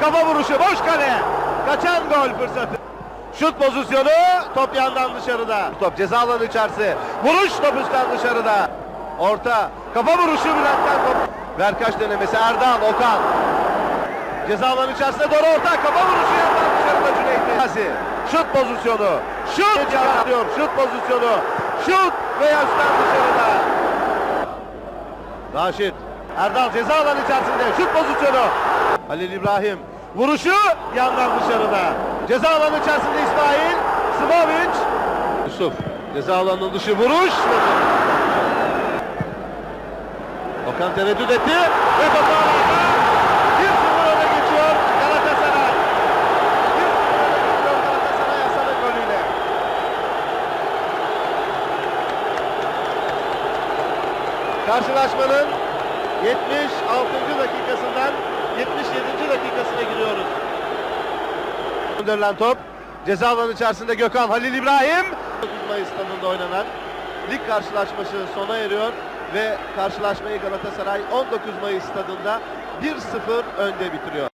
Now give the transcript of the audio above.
Kafa vuruşu boş kale. Kaçan gol fırsatı. Şut pozisyonu top yandan dışarıda. Top ceza alanı içerisi. Vuruş top üstten dışarıda. Orta. Kafa vuruşu Bülent'ten top. Verkaç denemesi Erdal Okan. Ceza alanı içerisine doğru orta. Kafa vuruşu yandan dışarıda Cüneyt. Pasi. Şut pozisyonu. Şut çıkartıyor. Şut pozisyonu. Şut veya üstten dışarıda. Raşit. Erdal ceza alanı içerisinde. Şut pozisyonu. Halil İbrahim. Vuruşu yandan dışarıda. Ceza alanı içerisinde İsmail. Smovic. Yusuf. Ceza alanının dışı vuruş. Okan tereddüt etti. Ve topu alanda. 1-0 öne geçiyor Galatasaray. 1-0 öne geçiyor Galatasaray Hasan'ın golüyle. Karşılaşmanın 76. dakikasından 77. dakikasına giriyoruz. Gönderilen top ceza alanı içerisinde Gökhan Halil İbrahim 9 Mayıs stadında oynanan lig karşılaşması sona eriyor ve karşılaşmayı Galatasaray 19 Mayıs stadında 1-0 önde bitiriyor.